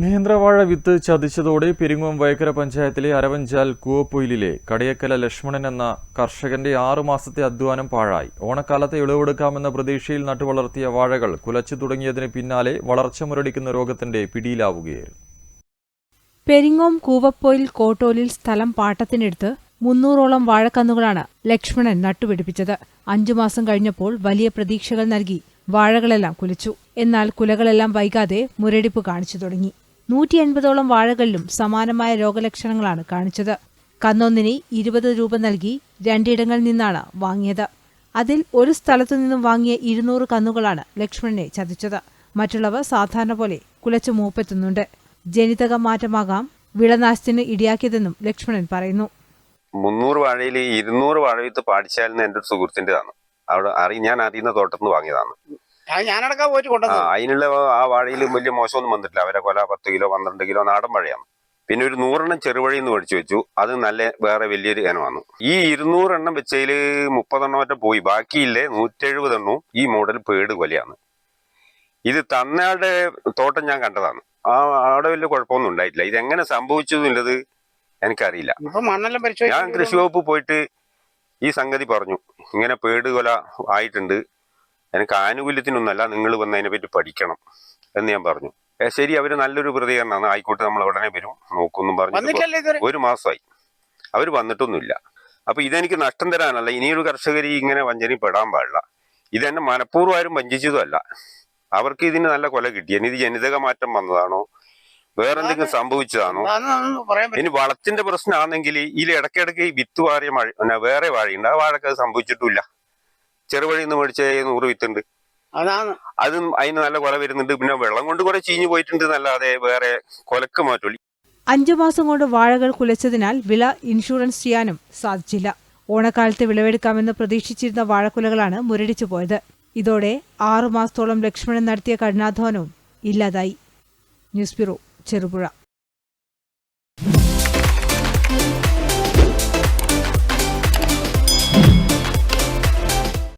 നേന്ത്രവാഴ വിത്ത് ചതിച്ചതോടെ പെരിങ്ങോം വയക്കര പഞ്ചായത്തിലെ അരവഞ്ചാൽ കൂവപ്പൊയിലിലെ കടയക്കല ലക്ഷ്മണൻ എന്ന കർഷകന്റെ ആറുമാസത്തെ അധ്വാനം പാഴായി. ഓണക്കാലത്തെ ഇളവെടുക്കാമെന്ന പ്രതീക്ഷയിൽ നട്ടുവളർത്തിയ വാഴകൾ കുലച്ചു തുടങ്ങിയതിന് പിന്നാലെ വളർച്ച മുരടിക്കുന്ന രോഗത്തിന്റെ പിടിയിലാവുകയായിരുന്നു. പെരിങ്ങോം കൂവപ്പൊയിൽ കോട്ടോലിൽ സ്ഥലം പാട്ടത്തിനെടുത്ത് മുന്നൂറോളം വാഴക്കന്നുകളാണ് ലക്ഷ്മണൻ നട്ടുപിടിപ്പിച്ചത്. അഞ്ചു മാസം കഴിഞ്ഞപ്പോൾ വലിയ പ്രതീക്ഷകൾ നൽകി വാഴകളെല്ലാം കുലച്ചു. എന്നാൽ കുലകളെല്ലാം വൈകാതെ മുരടിപ്പ് കാണിച്ചു തുടങ്ങി. നൂറ്റി എൺപതോളം വാഴകളിലും സമാനമായ രോഗലക്ഷണങ്ങളാണ് കാണിച്ചത്. കന്നൊന്നിന് ഇരുപത് രൂപ നൽകി രണ്ടിടങ്ങളിൽ നിന്നാണ് വാങ്ങിയത്. അതിൽ ഒരു സ്ഥലത്തു നിന്നും വാങ്ങിയ ഇരുന്നൂറ് കന്നുകളാണ് ലക്ഷ്മണനെ ചതിച്ചത്. മറ്റുള്ളവ സാധാരണ പോലെ കുലച്ചു മൂപ്പെത്തുന്നുണ്ട്. ജനിതക മാറ്റമാകാം വിളനാശത്തിന് ഇടിയാക്കിയതെന്നും ലക്ഷ്മണൻ പറയുന്നു. മുന്നൂറ് വാഴയിൽ ഇരുന്നൂറ് വാഴവിത്ത് പാടിച്ചാലെന്ന് എന്റെ ഒരു സുഹൃത്തിന്റെതാണ്. അവിടെ അറി ഞാൻ അറിയുന്ന തോട്ടത്തിൽ നിന്ന് വാങ്ങിയതാണ്. ഞാനടക്കം പോയിട്ട് കൊണ്ടുവന്നു അതിനുള്ള ആ വാഴയിൽ വലിയ മോശമൊന്നും വന്നിട്ടില്ല. അവരെ കൊല പത്ത് കിലോ പന്ത്രണ്ട് കിലോ നാടൻ വാഴയാണ്. പിന്നെ ഒരു നൂറെണ്ണം ചെറുവഴി എന്ന് മേടിച്ചു വെച്ചു. അത് നല്ല വേറെ വലിയൊരു ഇനം വന്നു ഈ ഇരുന്നൂറെണ്ണം വെച്ചതിൽ മുപ്പതെണ്ണം മറ്റം പോയി. ബാക്കിയില്ലേ നൂറ്റെഴുപതെണ്ണവും ഈ മോഡൽ പേട് കൊലയാണ്. ഇത് തന്നയാളുടെ തോട്ടം ഞാൻ കണ്ടതാണ്. ആ അവിടെ വലിയ കുഴപ്പമൊന്നും ഉണ്ടായിട്ടില്ല. ഇത് എങ്ങനെ സംഭവിച്ചു എന്നുള്ളത് എനിക്കറിയില്ല. ഞാൻ കൃഷി വകുപ്പ് പോയിട്ട് ഈ സംഗതി പറഞ്ഞു. ഇങ്ങനെ പേട് കൊല ആയിട്ടുണ്ട്. എനിക്ക് ആനുകൂല്യത്തിനൊന്നല്ല നിങ്ങൾ വന്ന് അതിനെ പറ്റി പഠിക്കണം എന്ന് ഞാൻ പറഞ്ഞു. ശരി അവർ നല്ലൊരു പ്രതികരണമാണ്. ആയിക്കോട്ടെ നമ്മൾ ഉടനെ വരും. നോക്കുന്നു പറഞ്ഞു. ഒരു മാസമായി. അവർ വന്നിട്ടൊന്നുമില്ല. അപ്പൊ ഇതെനിക്ക് നഷ്ടം തരാനല്ല ഇനിയൊരു കർഷകർ ഇങ്ങനെ വഞ്ചനയിൽ പെടാൻ പാടില്ല. ഇതെന്നെ മനഃപൂർവം ആരും വഞ്ചിച്ചതുമല്ല. അവർക്ക് ഇതിന് നല്ല കൊല കിട്ടി. ഇനി ഇത് ജനിതക മാറ്റം വന്നതാണോ? വേറെന്തെങ്കിലും സംഭവിച്ചതാണോ? ഇനി വളത്തിന്റെ പ്രശ്നമാണെങ്കിൽ ഇതിൽ ഇടയ്ക്കിടയ്ക്ക് ഈ വിത്ത് വാറിയ മഴ വേറെ വാഴയുണ്ട്. ആ വാഴക്ക് അത് സംഭവിച്ചിട്ടില്ല ചെറുവഴിയിൽ നിന്ന് മേടിച്ച നൂറ് വിത്തുണ്ട്. അതാണ്. അതും അതിന് നല്ല കൊല വരുന്നുണ്ട്. പിന്നെ വെള്ളം കൊണ്ട് കുറെ ചീഞ്ഞു പോയിട്ടുണ്ട് എന്നല്ലാതെ വേറെ കൊലക്ക് മാറ്റമില്ല അഞ്ചു മാസം കൊണ്ട് വാഴകൾ കുലച്ചതിനാൽ വിള ഇൻഷുറൻസ് ചെയ്യാനും സാധിച്ചില്ല. ഓണക്കാലത്ത് വിളവെടുക്കാമെന്ന് പ്രതീക്ഷിച്ചിരുന്ന വാഴക്കുലകളാണ് മുരടിച്ചു പോയത്. ഇതോടെ ആറു മാസത്തോളം ലക്ഷ്മണൻ നടത്തിയ കഠിനാധ്വാനവും ഇല്ലാതായി. News bureau Cherupuzha.